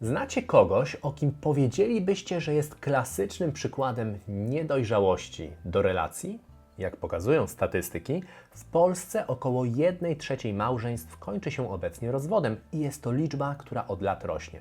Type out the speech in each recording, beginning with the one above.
Znacie kogoś, o kim powiedzielibyście, że jest klasycznym przykładem niedojrzałości do relacji? Jak pokazują statystyki, w Polsce około 1 trzeciej małżeństw kończy się obecnie rozwodem i jest to liczba, która od lat rośnie.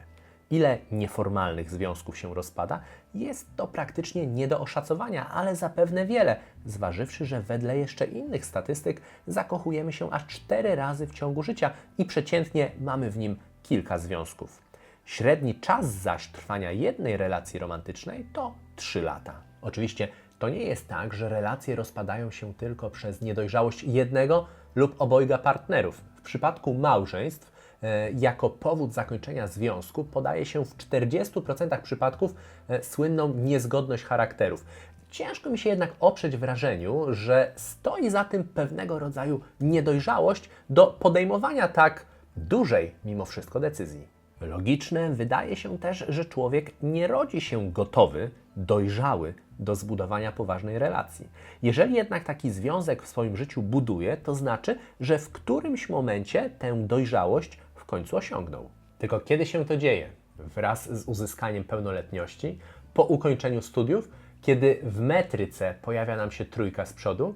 Ile nieformalnych związków się rozpada? Jest to praktycznie nie do oszacowania, ale zapewne wiele, zważywszy, że wedle jeszcze innych statystyk zakochujemy się aż 4 razy w ciągu życia i przeciętnie mamy w nim kilka związków. Średni czas zaś trwania jednej relacji romantycznej to 3 lata. Oczywiście to nie jest tak, że relacje rozpadają się tylko przez niedojrzałość jednego lub obojga partnerów. W przypadku małżeństw e, jako powód zakończenia związku podaje się w 40% przypadków e, słynną niezgodność charakterów. Ciężko mi się jednak oprzeć wrażeniu, że stoi za tym pewnego rodzaju niedojrzałość do podejmowania tak dużej mimo wszystko decyzji. Logiczne wydaje się też, że człowiek nie rodzi się gotowy, dojrzały do zbudowania poważnej relacji. Jeżeli jednak taki związek w swoim życiu buduje, to znaczy, że w którymś momencie tę dojrzałość w końcu osiągnął. Tylko kiedy się to dzieje? Wraz z uzyskaniem pełnoletności, po ukończeniu studiów, kiedy w metryce pojawia nam się trójka z przodu,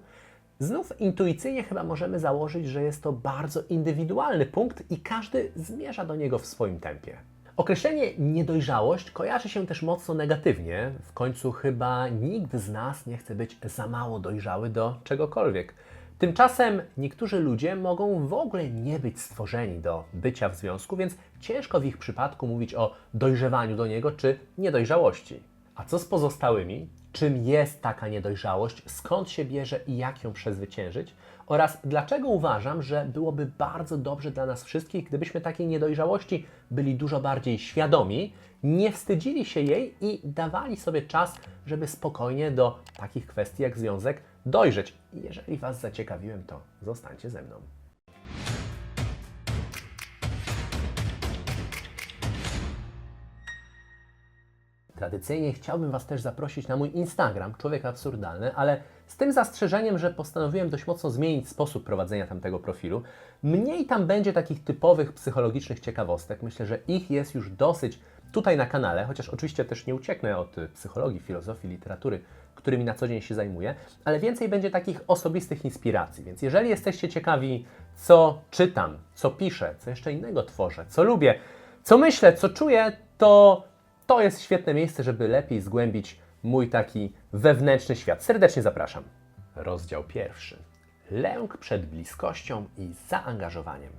Znów intuicyjnie chyba możemy założyć, że jest to bardzo indywidualny punkt i każdy zmierza do niego w swoim tempie. Określenie niedojrzałość kojarzy się też mocno negatywnie. W końcu chyba nikt z nas nie chce być za mało dojrzały do czegokolwiek. Tymczasem niektórzy ludzie mogą w ogóle nie być stworzeni do bycia w związku, więc ciężko w ich przypadku mówić o dojrzewaniu do niego czy niedojrzałości. A co z pozostałymi? Czym jest taka niedojrzałość, skąd się bierze i jak ją przezwyciężyć? Oraz dlaczego uważam, że byłoby bardzo dobrze dla nas wszystkich, gdybyśmy takiej niedojrzałości byli dużo bardziej świadomi, nie wstydzili się jej i dawali sobie czas, żeby spokojnie do takich kwestii jak związek dojrzeć. Jeżeli Was zaciekawiłem, to zostańcie ze mną. Tradycyjnie chciałbym Was też zaprosić na mój Instagram, Człowiek Absurdalny, ale z tym zastrzeżeniem, że postanowiłem dość mocno zmienić sposób prowadzenia tamtego profilu. Mniej tam będzie takich typowych psychologicznych ciekawostek. Myślę, że ich jest już dosyć tutaj na kanale, chociaż oczywiście też nie ucieknę od psychologii, filozofii, literatury, którymi na co dzień się zajmuję, ale więcej będzie takich osobistych inspiracji. Więc jeżeli jesteście ciekawi, co czytam, co piszę, co jeszcze innego tworzę, co lubię, co myślę, co czuję, to to jest świetne miejsce, żeby lepiej zgłębić mój taki wewnętrzny świat. Serdecznie zapraszam. Rozdział pierwszy. Lęk przed bliskością i zaangażowaniem.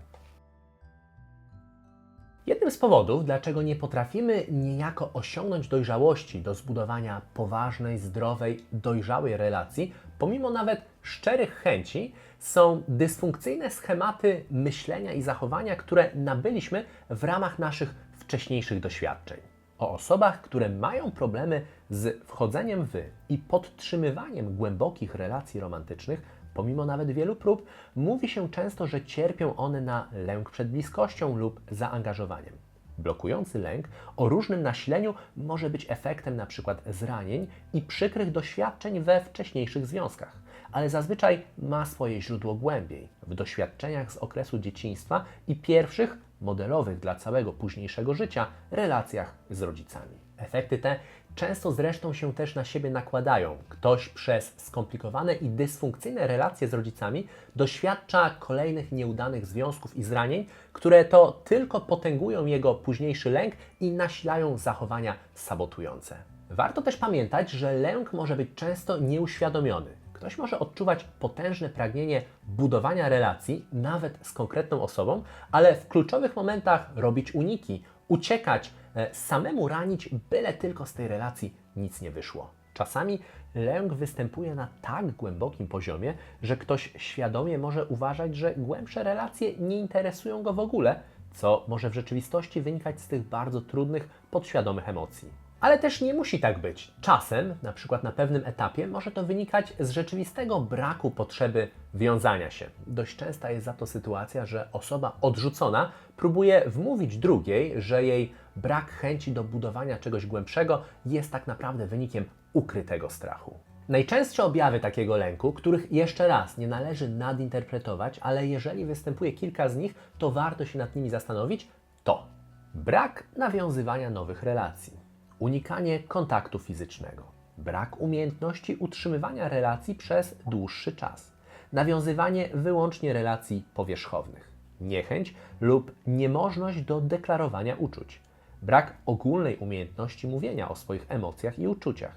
Jednym z powodów, dlaczego nie potrafimy niejako osiągnąć dojrzałości do zbudowania poważnej, zdrowej, dojrzałej relacji, pomimo nawet szczerych chęci, są dysfunkcyjne schematy myślenia i zachowania, które nabyliśmy w ramach naszych wcześniejszych doświadczeń o osobach, które mają problemy z wchodzeniem w i podtrzymywaniem głębokich relacji romantycznych, pomimo nawet wielu prób, mówi się często, że cierpią one na lęk przed bliskością lub zaangażowaniem. Blokujący lęk o różnym nasileniu może być efektem np. zranień i przykrych doświadczeń we wcześniejszych związkach, ale zazwyczaj ma swoje źródło głębiej w doświadczeniach z okresu dzieciństwa i pierwszych modelowych dla całego późniejszego życia relacjach z rodzicami. Efekty te często zresztą się też na siebie nakładają. Ktoś przez skomplikowane i dysfunkcyjne relacje z rodzicami doświadcza kolejnych nieudanych związków i zranień, które to tylko potęgują jego późniejszy lęk i nasilają zachowania sabotujące. Warto też pamiętać, że lęk może być często nieuświadomiony. Ktoś może odczuwać potężne pragnienie budowania relacji, nawet z konkretną osobą, ale w kluczowych momentach robić uniki, uciekać, e, samemu ranić, byle tylko z tej relacji nic nie wyszło. Czasami lęk występuje na tak głębokim poziomie, że ktoś świadomie może uważać, że głębsze relacje nie interesują go w ogóle, co może w rzeczywistości wynikać z tych bardzo trudnych, podświadomych emocji. Ale też nie musi tak być. Czasem, na przykład na pewnym etapie, może to wynikać z rzeczywistego braku potrzeby wiązania się. Dość częsta jest za to sytuacja, że osoba odrzucona próbuje wmówić drugiej, że jej brak chęci do budowania czegoś głębszego jest tak naprawdę wynikiem ukrytego strachu. Najczęstsze objawy takiego lęku, których jeszcze raz nie należy nadinterpretować, ale jeżeli występuje kilka z nich, to warto się nad nimi zastanowić, to Brak nawiązywania nowych relacji, unikanie kontaktu fizycznego, brak umiejętności utrzymywania relacji przez dłuższy czas, nawiązywanie wyłącznie relacji powierzchownych, niechęć lub niemożność do deklarowania uczuć, brak ogólnej umiejętności mówienia o swoich emocjach i uczuciach,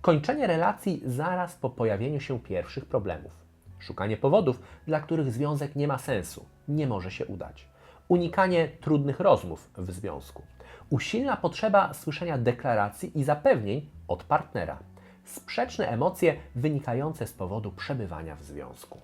kończenie relacji zaraz po pojawieniu się pierwszych problemów, szukanie powodów, dla których związek nie ma sensu, nie może się udać, unikanie trudnych rozmów w związku, usilna potrzeba słyszenia deklaracji i zapewnień od partnera, sprzeczne emocje wynikające z powodu przebywania w związku.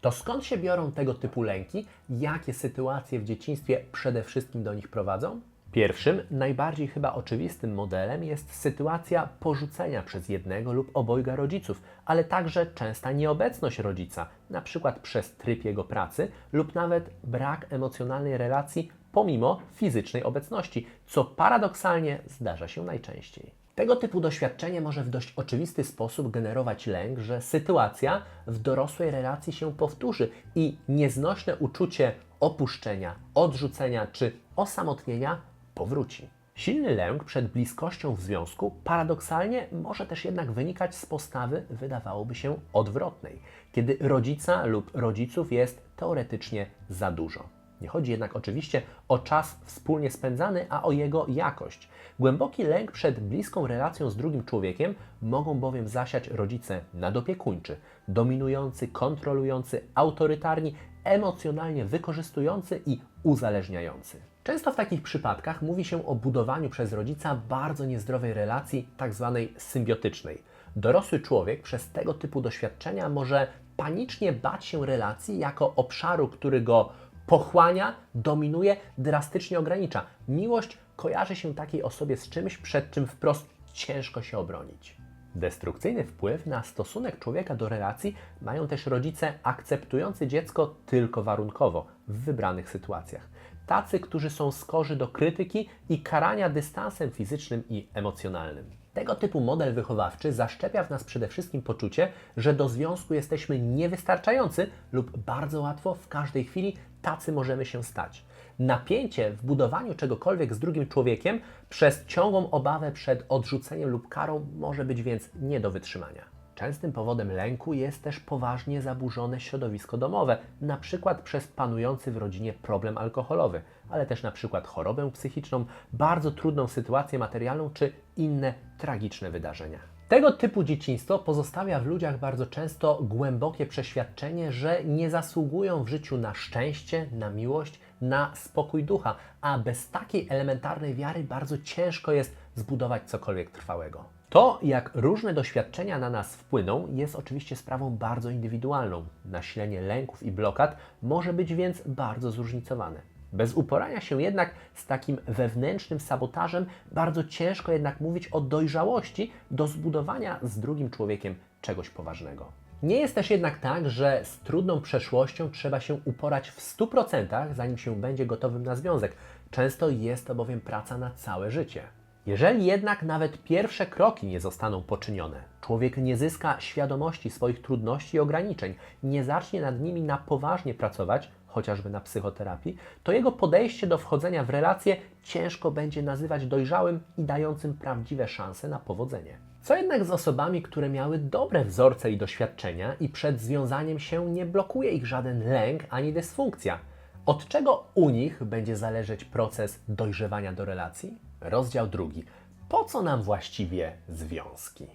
To skąd się biorą tego typu lęki? Jakie sytuacje w dzieciństwie przede wszystkim do nich prowadzą? Pierwszym, najbardziej chyba oczywistym modelem jest sytuacja porzucenia przez jednego lub obojga rodziców, ale także częsta nieobecność rodzica, przykład przez tryb jego pracy lub nawet brak emocjonalnej relacji pomimo fizycznej obecności, co paradoksalnie zdarza się najczęściej. Tego typu doświadczenie może w dość oczywisty sposób generować lęk, że sytuacja w dorosłej relacji się powtórzy i nieznośne uczucie opuszczenia, odrzucenia czy osamotnienia powróci. Silny lęk przed bliskością w związku paradoksalnie może też jednak wynikać z postawy, wydawałoby się, odwrotnej, kiedy rodzica lub rodziców jest teoretycznie za dużo. Nie chodzi jednak oczywiście o czas wspólnie spędzany, a o jego jakość. Głęboki lęk przed bliską relacją z drugim człowiekiem mogą bowiem zasiać rodzice nadopiekuńczy, dominujący, kontrolujący, autorytarni, emocjonalnie wykorzystujący i uzależniający. Często w takich przypadkach mówi się o budowaniu przez rodzica bardzo niezdrowej relacji, tak zwanej symbiotycznej. Dorosły człowiek przez tego typu doświadczenia może panicznie bać się relacji jako obszaru, który go pochłania, dominuje, drastycznie ogranicza. Miłość kojarzy się takiej osobie z czymś, przed czym wprost ciężko się obronić. Destrukcyjny wpływ na stosunek człowieka do relacji mają też rodzice akceptujący dziecko tylko warunkowo w wybranych sytuacjach. Tacy, którzy są skorzy do krytyki i karania dystansem fizycznym i emocjonalnym. Tego typu model wychowawczy zaszczepia w nas przede wszystkim poczucie, że do związku jesteśmy niewystarczający lub bardzo łatwo w każdej chwili tacy możemy się stać. Napięcie w budowaniu czegokolwiek z drugim człowiekiem przez ciągłą obawę przed odrzuceniem lub karą może być więc nie do wytrzymania. Częstym powodem lęku jest też poważnie zaburzone środowisko domowe, na przykład przez panujący w rodzinie problem alkoholowy, ale też na przykład chorobę psychiczną, bardzo trudną sytuację materialną czy inne tragiczne wydarzenia. Tego typu dzieciństwo pozostawia w ludziach bardzo często głębokie przeświadczenie, że nie zasługują w życiu na szczęście, na miłość, na spokój ducha, a bez takiej elementarnej wiary bardzo ciężko jest zbudować cokolwiek trwałego. To, jak różne doświadczenia na nas wpłyną, jest oczywiście sprawą bardzo indywidualną. Nasilenie lęków i blokad może być więc bardzo zróżnicowane. Bez uporania się jednak z takim wewnętrznym sabotażem, bardzo ciężko jednak mówić o dojrzałości do zbudowania z drugim człowiekiem czegoś poważnego. Nie jest też jednak tak, że z trudną przeszłością trzeba się uporać w 100%, zanim się będzie gotowym na związek. Często jest to bowiem praca na całe życie. Jeżeli jednak nawet pierwsze kroki nie zostaną poczynione, człowiek nie zyska świadomości swoich trudności i ograniczeń, nie zacznie nad nimi na poważnie pracować, chociażby na psychoterapii, to jego podejście do wchodzenia w relacje ciężko będzie nazywać dojrzałym i dającym prawdziwe szanse na powodzenie. Co jednak z osobami, które miały dobre wzorce i doświadczenia i przed związaniem się nie blokuje ich żaden lęk ani dysfunkcja? Od czego u nich będzie zależeć proces dojrzewania do relacji? Rozdział drugi. Po co nam właściwie związki?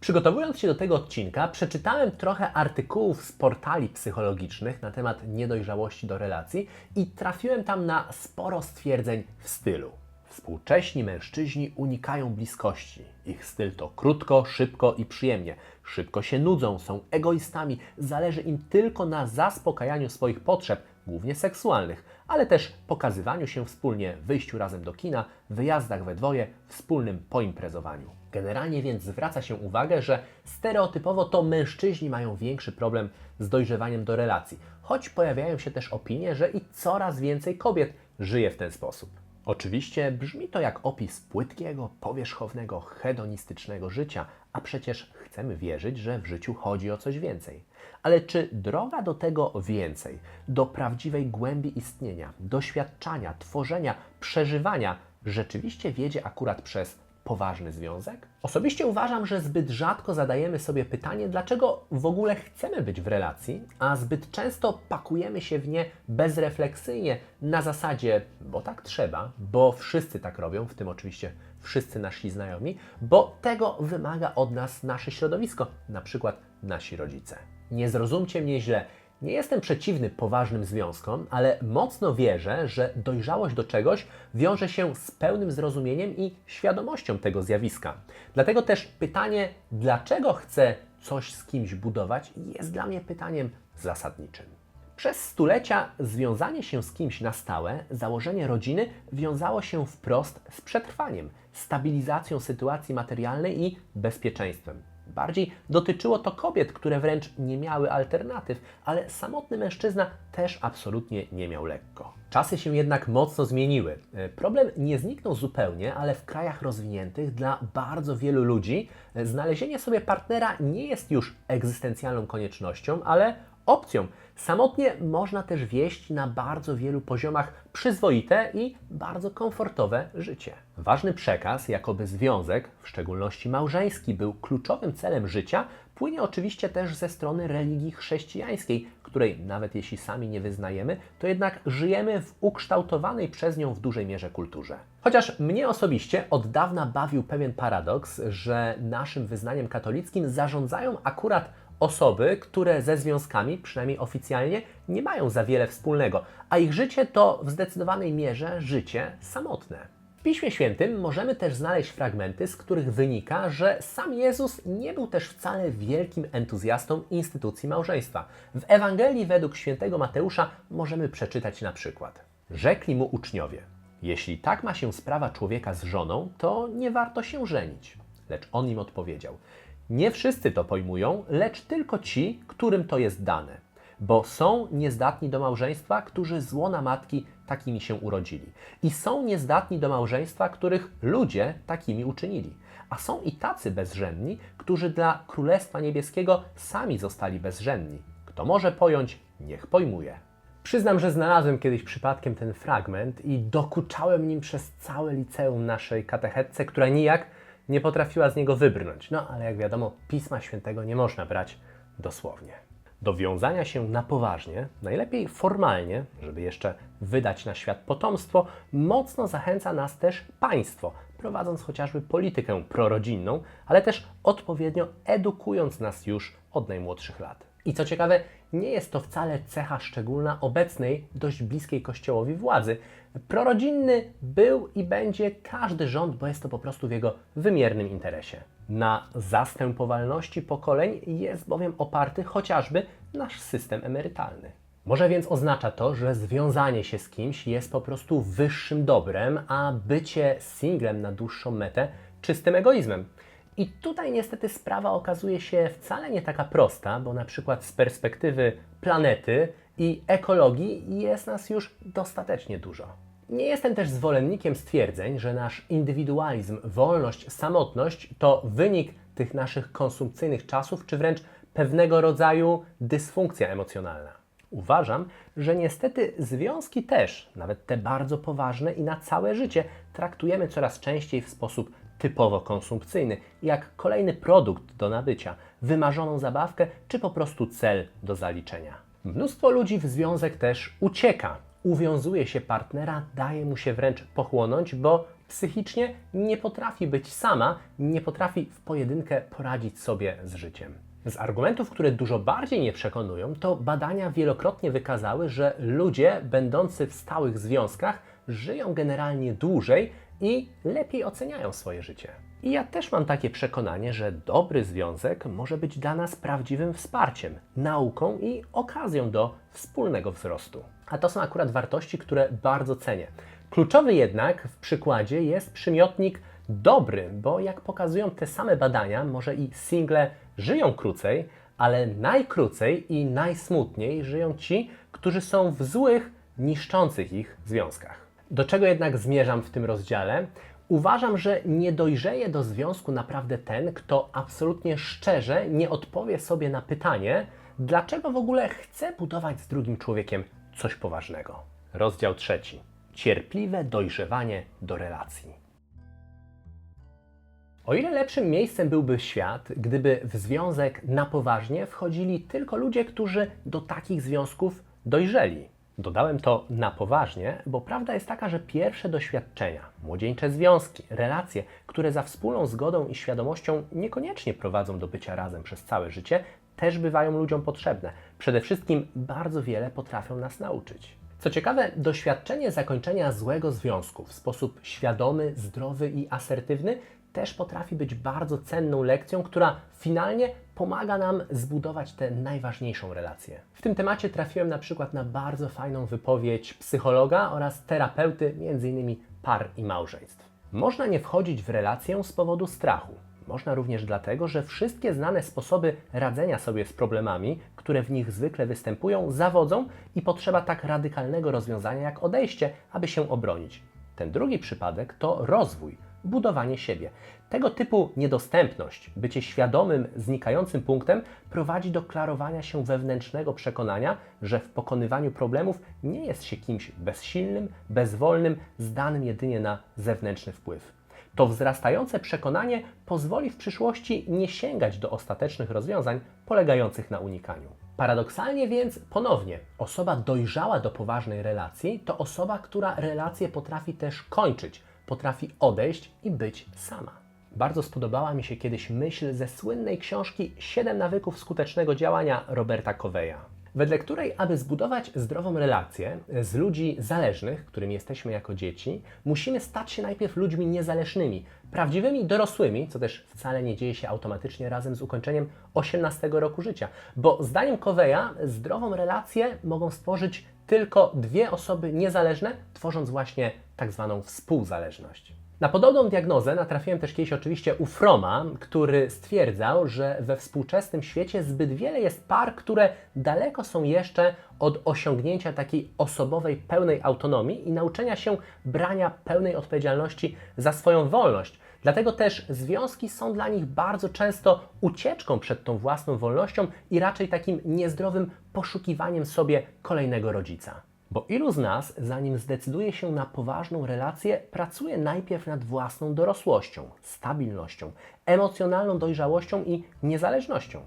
Przygotowując się do tego odcinka, przeczytałem trochę artykułów z portali psychologicznych na temat niedojrzałości do relacji i trafiłem tam na sporo stwierdzeń w stylu. Współcześni mężczyźni unikają bliskości. Ich styl to krótko, szybko i przyjemnie. Szybko się nudzą, są egoistami, zależy im tylko na zaspokajaniu swoich potrzeb, głównie seksualnych, ale też pokazywaniu się wspólnie, wyjściu razem do kina, wyjazdach we dwoje, wspólnym poimprezowaniu. Generalnie więc zwraca się uwagę, że stereotypowo to mężczyźni mają większy problem z dojrzewaniem do relacji, choć pojawiają się też opinie, że i coraz więcej kobiet żyje w ten sposób. Oczywiście brzmi to jak opis płytkiego, powierzchownego, hedonistycznego życia, a przecież chcemy wierzyć, że w życiu chodzi o coś więcej. Ale czy droga do tego więcej, do prawdziwej głębi istnienia, doświadczania, tworzenia, przeżywania, rzeczywiście wiedzie akurat przez poważny związek? Osobiście uważam, że zbyt rzadko zadajemy sobie pytanie, dlaczego w ogóle chcemy być w relacji, a zbyt często pakujemy się w nie bezrefleksyjnie na zasadzie, bo tak trzeba, bo wszyscy tak robią, w tym oczywiście wszyscy nasi znajomi, bo tego wymaga od nas nasze środowisko, na przykład nasi rodzice. Nie zrozumcie mnie źle. Nie jestem przeciwny poważnym związkom, ale mocno wierzę, że dojrzałość do czegoś wiąże się z pełnym zrozumieniem i świadomością tego zjawiska. Dlatego też pytanie, dlaczego chcę coś z kimś budować, jest dla mnie pytaniem zasadniczym. Przez stulecia związanie się z kimś na stałe, założenie rodziny wiązało się wprost z przetrwaniem, stabilizacją sytuacji materialnej i bezpieczeństwem. Bardziej dotyczyło to kobiet, które wręcz nie miały alternatyw, ale samotny mężczyzna też absolutnie nie miał lekko. Czasy się jednak mocno zmieniły. E, Problem nie zniknął zupełnie, ale w krajach rozwiniętych dla bardzo wielu ludzi e, znalezienie sobie partnera nie jest już egzystencjalną koniecznością, ale opcją. Samotnie można też wieść na bardzo wielu poziomach przyzwoite i bardzo komfortowe życie. Ważny przekaz, jakoby związek, w szczególności małżeński, był kluczowym celem życia, płynie oczywiście też ze strony religii chrześcijańskiej, której nawet jeśli sami nie wyznajemy, to jednak żyjemy w ukształtowanej przez nią w dużej mierze kulturze. Chociaż mnie osobiście od dawna bawił pewien paradoks, że naszym wyznaniem katolickim zarządzają akurat osoby, które ze związkami, przynajmniej oficjalnie, nie mają za wiele wspólnego, a ich życie to w zdecydowanej mierze życie samotne. W Piśmie Świętym możemy też znaleźć fragmenty, z których wynika, że sam Jezus nie był też wcale wielkim entuzjastą instytucji małżeństwa. W Ewangelii według świętego Mateusza możemy przeczytać na przykład: Rzekli mu uczniowie: Jeśli tak ma się sprawa człowieka z żoną, to nie warto się żenić. Lecz on im odpowiedział: Nie wszyscy to pojmują, lecz tylko ci, którym to jest dane. Bo są niezdatni do małżeństwa, którzy z łona matki takimi się urodzili. I są niezdatni do małżeństwa, których ludzie takimi uczynili. A są i tacy bezżenni, którzy dla Królestwa Niebieskiego sami zostali bezżenni. Kto może pojąć, niech pojmuje. Przyznam, że znalazłem kiedyś przypadkiem ten fragment i dokuczałem nim przez całe liceum naszej katechetce, która nijak nie potrafiła z niego wybrnąć. No ale jak wiadomo, Pisma Świętego nie można brać dosłownie. Do wiązania się na poważnie, najlepiej formalnie, żeby jeszcze wydać na świat potomstwo, mocno zachęca nas też państwo, prowadząc chociażby politykę prorodzinną, ale też odpowiednio edukując nas już od najmłodszych lat. I co ciekawe, nie jest to wcale cecha szczególna obecnej, dość bliskiej Kościołowi władzy. Prorodzinny był i będzie każdy rząd, bo jest to po prostu w jego wymiernym interesie. Na zastępowalności pokoleń jest bowiem oparty chociażby nasz system emerytalny. Może więc oznacza to, że związanie się z kimś jest po prostu wyższym dobrem, a bycie singlem na dłuższą metę czystym egoizmem. I tutaj niestety sprawa okazuje się wcale nie taka prosta, bo na przykład z perspektywy planety i ekologii jest nas już dostatecznie dużo. Nie jestem też zwolennikiem stwierdzeń, że nasz indywidualizm, wolność, samotność to wynik tych naszych konsumpcyjnych czasów, czy wręcz pewnego rodzaju dysfunkcja emocjonalna. Uważam, że niestety związki też, nawet te bardzo poważne i na całe życie, traktujemy coraz częściej w sposób typowo konsumpcyjny, jak kolejny produkt do nabycia, wymarzoną zabawkę czy po prostu cel do zaliczenia. Mnóstwo ludzi w związek też ucieka, uwiązuje się partnera, daje mu się wręcz pochłonąć, bo psychicznie nie potrafi być sama, nie potrafi w pojedynkę poradzić sobie z życiem. Z argumentów, które dużo bardziej nie przekonują, to badania wielokrotnie wykazały, że ludzie będący w stałych związkach żyją generalnie dłużej i lepiej oceniają swoje życie. I ja też mam takie przekonanie, że dobry związek może być dla nas prawdziwym wsparciem, nauką i okazją do wspólnego wzrostu. A to są akurat wartości, które bardzo cenię. Kluczowy jednak w przykładzie jest przymiotnik dobry, bo jak pokazują te same badania, może i single żyją krócej, ale najkrócej i najsmutniej żyją ci, którzy są w złych, niszczących ich związkach. Do czego jednak zmierzam w tym rozdziale? Uważam, że nie dojrzeje do związku naprawdę ten, kto absolutnie szczerze nie odpowie sobie na pytanie, dlaczego w ogóle chce budować z drugim człowiekiem coś poważnego. Rozdział trzeci. Cierpliwe dojrzewanie do relacji. O ile lepszym miejscem byłby świat, gdyby w związek na poważnie wchodzili tylko ludzie, którzy do takich związków dojrzeli. Dodałem to na poważnie, bo prawda jest taka, że pierwsze doświadczenia, młodzieńcze związki, relacje, które za wspólną zgodą i świadomością niekoniecznie prowadzą do bycia razem przez całe życie, też bywają ludziom potrzebne. Przede wszystkim bardzo wiele potrafią nas nauczyć. Co ciekawe, doświadczenie zakończenia złego związku w sposób świadomy, zdrowy i asertywny też potrafi być bardzo cenną lekcją, która finalnie pomaga nam zbudować tę najważniejszą relację. W tym temacie trafiłem na przykład na bardzo fajną wypowiedź psychologa oraz terapeuty, m.in. par i małżeństw. Można nie wchodzić w relację z powodu strachu. Można również dlatego, że wszystkie znane sposoby radzenia sobie z problemami, które w nich zwykle występują, zawodzą i potrzeba tak radykalnego rozwiązania jak odejście, aby się obronić. Ten drugi przypadek to rozwój, budowanie siebie. Tego typu niedostępność, bycie świadomym, znikającym punktem prowadzi do klarowania się wewnętrznego przekonania, że w pokonywaniu problemów nie jest się kimś bezsilnym, bezwolnym, zdanym jedynie na zewnętrzny wpływ. To wzrastające przekonanie pozwoli w przyszłości nie sięgać do ostatecznych rozwiązań polegających na unikaniu. Paradoksalnie więc, ponownie, osoba dojrzała do poważnej relacji to osoba, która relację potrafi też kończyć, potrafi odejść i być sama. Bardzo spodobała mi się kiedyś myśl ze słynnej książki 7 nawyków skutecznego działania Roberta Coveya wedle której, aby zbudować zdrową relację z ludzi zależnych, którymi jesteśmy jako dzieci, musimy stać się najpierw ludźmi niezależnymi, prawdziwymi dorosłymi, co też wcale nie dzieje się automatycznie razem z ukończeniem 18 roku życia. Bo zdaniem Coveya zdrową relację mogą stworzyć tylko dwie osoby niezależne, tworząc właśnie tak zwaną współzależność. Na podobną diagnozę natrafiłem też kiedyś oczywiście u Froma, który stwierdzał, że we współczesnym świecie zbyt wiele jest par, które daleko są jeszcze od osiągnięcia takiej osobowej, pełnej autonomii i nauczenia się brania pełnej odpowiedzialności za swoją wolność. Dlatego też związki są dla nich bardzo często ucieczką przed tą własną wolnością i raczej takim niezdrowym poszukiwaniem sobie kolejnego rodzica. Bo ilu z nas, zanim zdecyduje się na poważną relację, pracuje najpierw nad własną dorosłością, stabilnością, emocjonalną dojrzałością i niezależnością?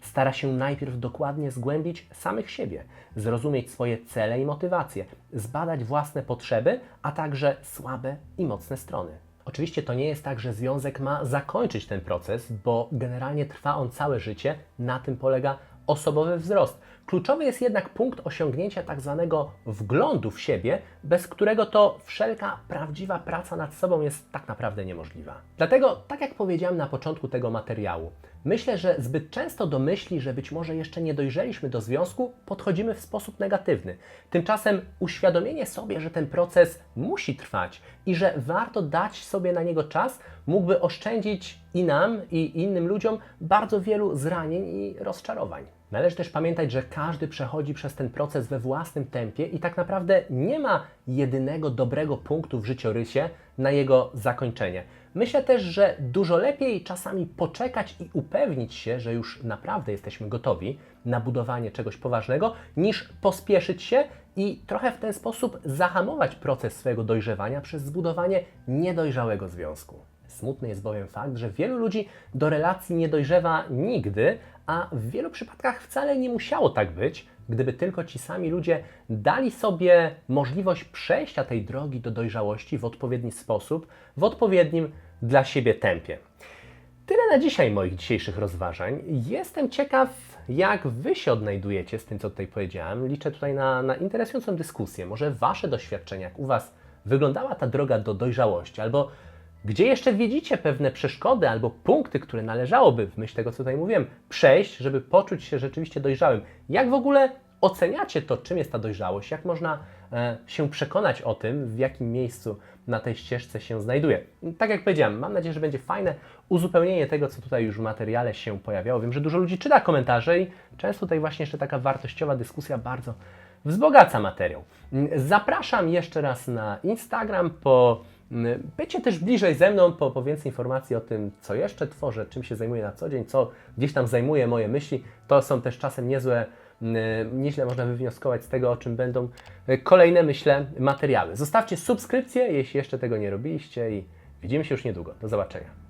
Stara się najpierw dokładnie zgłębić samych siebie, zrozumieć swoje cele i motywacje, zbadać własne potrzeby, a także słabe i mocne strony. Oczywiście to nie jest tak, że związek ma zakończyć ten proces, bo generalnie trwa on całe życie, na tym polega osobowy wzrost. Kluczowy jest jednak punkt osiągnięcia tak zwanego wglądu w siebie, bez którego to wszelka prawdziwa praca nad sobą jest tak naprawdę niemożliwa. Dlatego, tak jak powiedziałem na początku tego materiału, myślę, że zbyt często do myśli, że być może jeszcze nie dojrzeliśmy do związku, podchodzimy w sposób negatywny. Tymczasem uświadomienie sobie, że ten proces musi trwać i że warto dać sobie na niego czas, mógłby oszczędzić i nam, i innym ludziom bardzo wielu zranień i rozczarowań. Należy też pamiętać, że każdy przechodzi przez ten proces we własnym tempie i tak naprawdę nie ma jedynego dobrego punktu w życiorysie na jego zakończenie. Myślę też, że dużo lepiej czasami poczekać i upewnić się, że już naprawdę jesteśmy gotowi na budowanie czegoś poważnego, niż pospieszyć się i trochę w ten sposób zahamować proces swojego dojrzewania przez zbudowanie niedojrzałego związku. Smutny jest bowiem fakt, że wielu ludzi do relacji nie dojrzewa nigdy, a w wielu przypadkach wcale nie musiało tak być, gdyby tylko ci sami ludzie dali sobie możliwość przejścia tej drogi do dojrzałości w odpowiedni sposób, w odpowiednim dla siebie tempie. Tyle na dzisiaj moich dzisiejszych rozważań. Jestem ciekaw, jak Wy się odnajdujecie z tym, co tutaj powiedziałem. Liczę tutaj na, na interesującą dyskusję. Może Wasze doświadczenia, jak u Was wyglądała ta droga do dojrzałości, albo gdzie jeszcze widzicie pewne przeszkody albo punkty, które należałoby, w myśl tego, co tutaj mówiłem, przejść, żeby poczuć się rzeczywiście dojrzałym? Jak w ogóle oceniacie to, czym jest ta dojrzałość? Jak można e, się przekonać o tym, w jakim miejscu na tej ścieżce się znajduje? Tak jak powiedziałem, mam nadzieję, że będzie fajne uzupełnienie tego, co tutaj już w materiale się pojawiało. Wiem, że dużo ludzi czyta komentarze i często tutaj właśnie jeszcze taka wartościowa dyskusja bardzo wzbogaca materiał. Zapraszam jeszcze raz na Instagram po bycie też bliżej ze mną, po, po więcej informacji o tym, co jeszcze tworzę, czym się zajmuję na co dzień, co gdzieś tam zajmuje moje myśli. To są też czasem niezłe, mm, nieźle można wywnioskować z tego, o czym będą y, kolejne, myślę, materiały. Zostawcie subskrypcję, jeśli jeszcze tego nie robiliście i widzimy się już niedługo. Do zobaczenia.